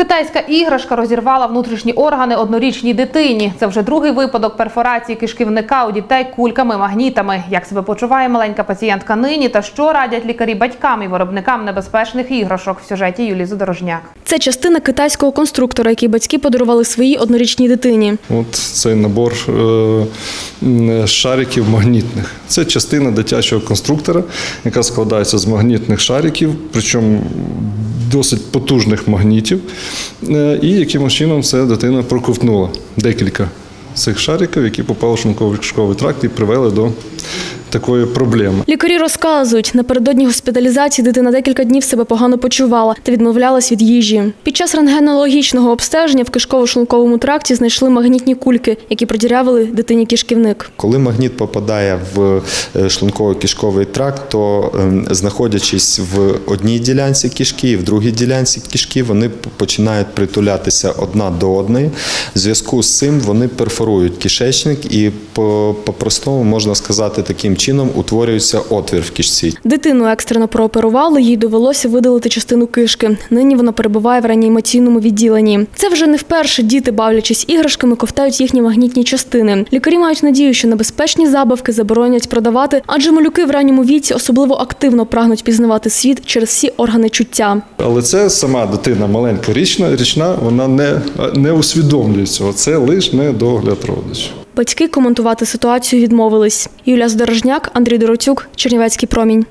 Китайська іграшка розірвала внутрішні органи однорічній дитині. Це вже другий випадок перфорації кишківника у дітей кульками-магнітами. Як себе почуває маленька пацієнтка нині та що радять лікарі батькам і виробникам небезпечних іграшок в сюжеті Юлії Задорожняк. Це частина китайського конструктора, який батьки подарували своїй однорічній дитині. От цей набор е, шариків магнітних. Це частина дитячого конструктора, яка складається з магнітних шариків, причому досить потужних магнітів. Е, І якимось чином це дитина проковтнула декілька цих шариків, які попали в шлунково-кишковий тракт і привели до такої проблеми. Лікарі розказують, напередодні госпіталізації дитина декілька днів себе погано почувала та відмовлялась від їжі. Під час рентгенологічного обстеження в кишково-шлунковому тракті знайшли магнітні кульки, які продірявили дитині кишківник. Коли магніт попадає в е, шлунково-кишковий тракт, то ем, знаходячись в одній ділянці кишки і в другій ділянці кишки, вони починають притулятися одна до одної. В зв'язку з цим вони перфорують кишечник і по-простому можна сказати таким чином утворюється отвір в кишці. Дитину екстрено прооперували, їй довелося видалити частину кишки. Нині вона перебуває в реанімаційному відділенні. Це вже не вперше діти, бавлячись іграшками, ковтають їхні магнітні частини. Лікарі мають надію, що небезпечні забавки заборонять продавати, адже малюки в ранньому віці особливо активно прагнуть пізнавати світ через всі органи чуття. Але це сама дитина маленька річна, річна, вона не, не усвідомлює цього. Це лише недогляд родичів. Батьки коментувати ситуацію відмовились. Юлія Здорожняк, Андрій Доротюк, Чернівецький промінь.